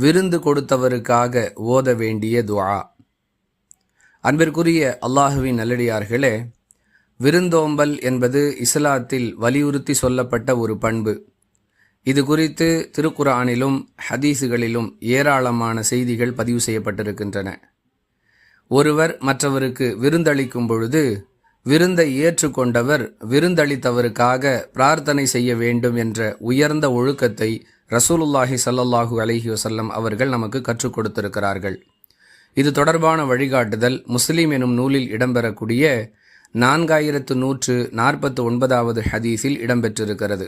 விருந்து கொடுத்தவருக்காக ஓத வேண்டிய துஆ அன்பிற்குரிய அல்லாஹுவின் நல்லடியார்களே விருந்தோம்பல் என்பது இஸ்லாத்தில் வலியுறுத்தி சொல்லப்பட்ட ஒரு பண்பு. இது குறித்து திருக்குரானிலும் ஹதீஸுகளிலும் ஏராளமான செய்திகள் பதிவு செய்யப்பட்டிருக்கின்றன. ஒருவர் மற்றவருக்கு விருந்தளிக்கும் பொழுது விருந்தை ஏற்றுக்கொண்டவர் விருந்தளித்தவருக்காக பிரார்த்தனை செய்ய வேண்டும் என்ற உயர்ந்த ஒழுக்கத்தை ரசூலுல்லாஹி சல்லல்லாஹு அலஹி வசல்லம் அவர்கள் நமக்கு கற்றுக் கொடுத்திருக்கிறார்கள். இது தொடர்பான வழிகாட்டுதல் முஸ்லீம் எனும் நூலில் இடம்பெறக்கூடிய நான்காயிரத்து நூற்று நாற்பத்து ஒன்பதாவது ஹதீஸில் இடம்பெற்றிருக்கிறது.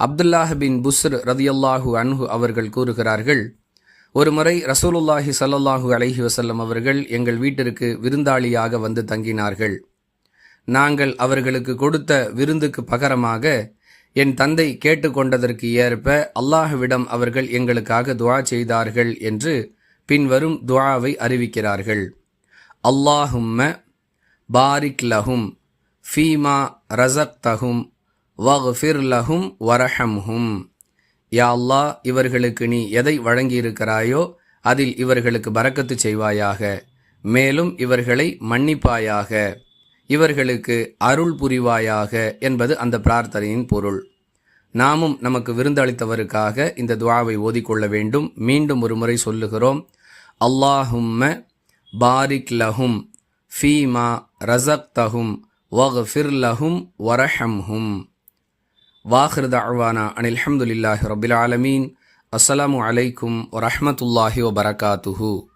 அப்துல்லாஹ் பின் புஸ்ர் ரதியல்லாஹு அன்ஹு அவர்கள் கூறுகிறார்கள் ஒருமுறை ரசூலுல்லாஹி சல்லல்லாஹு அலஹி வசல்லம் அவர்கள் எங்கள் வீட்டிற்கு விருந்தாளியாக வந்து தங்கினார்கள். நாங்கள் அவர்களுக்கு கொடுத்த விருந்துக்கு பகரமாக என் தந்தை கேட்டுக்கொண்டதற்கு ஏற்ப அல்லாஹ்விடம் அவர்கள் எங்களுக்காக துவா செய்தார்கள் என்று பின்வரும் துவாவை அறிவிக்கிறார்கள். அல்லாஹும்ம பாரிக் லஹும் ஃபீமா ரசக் தஹும் வஃபிர் லஹும் வரஹம்ஹும். யா அல்லாஹ் இவர்களுக்கு நீ எதை வழங்கியிருக்கிறாயோ அதில் இவர்களுக்கு பறக்கத்து செய்வாயாக. மேலும் இவர்களை மன்னிப்பாயாக. இவர்களுக்கு அருள் புரிவாயாக என்பது அந்த பிரார்த்தனையின் பொருள். நாமும் நமக்கு விருந்தளித்தவருக்காக இந்த துவாவை ஓதிக்கொள்ள வேண்டும். மீண்டும் ஒரு முறை சொல்லுகிறோம். அல்லாஹும்ம பாரிக் லஹும் ஃபீமா ரசக்தஹும் வஃபிர் லஹும் வரஹம்ஹும். வாஹிருத தஅவானா அனில் அஹமதுல்லாஹி ரபில் ஆலமீன். அஸ்ஸலாமு அலைக்கும் வரஹ்மத்துல்லாஹி வபரகாத்துஹூ.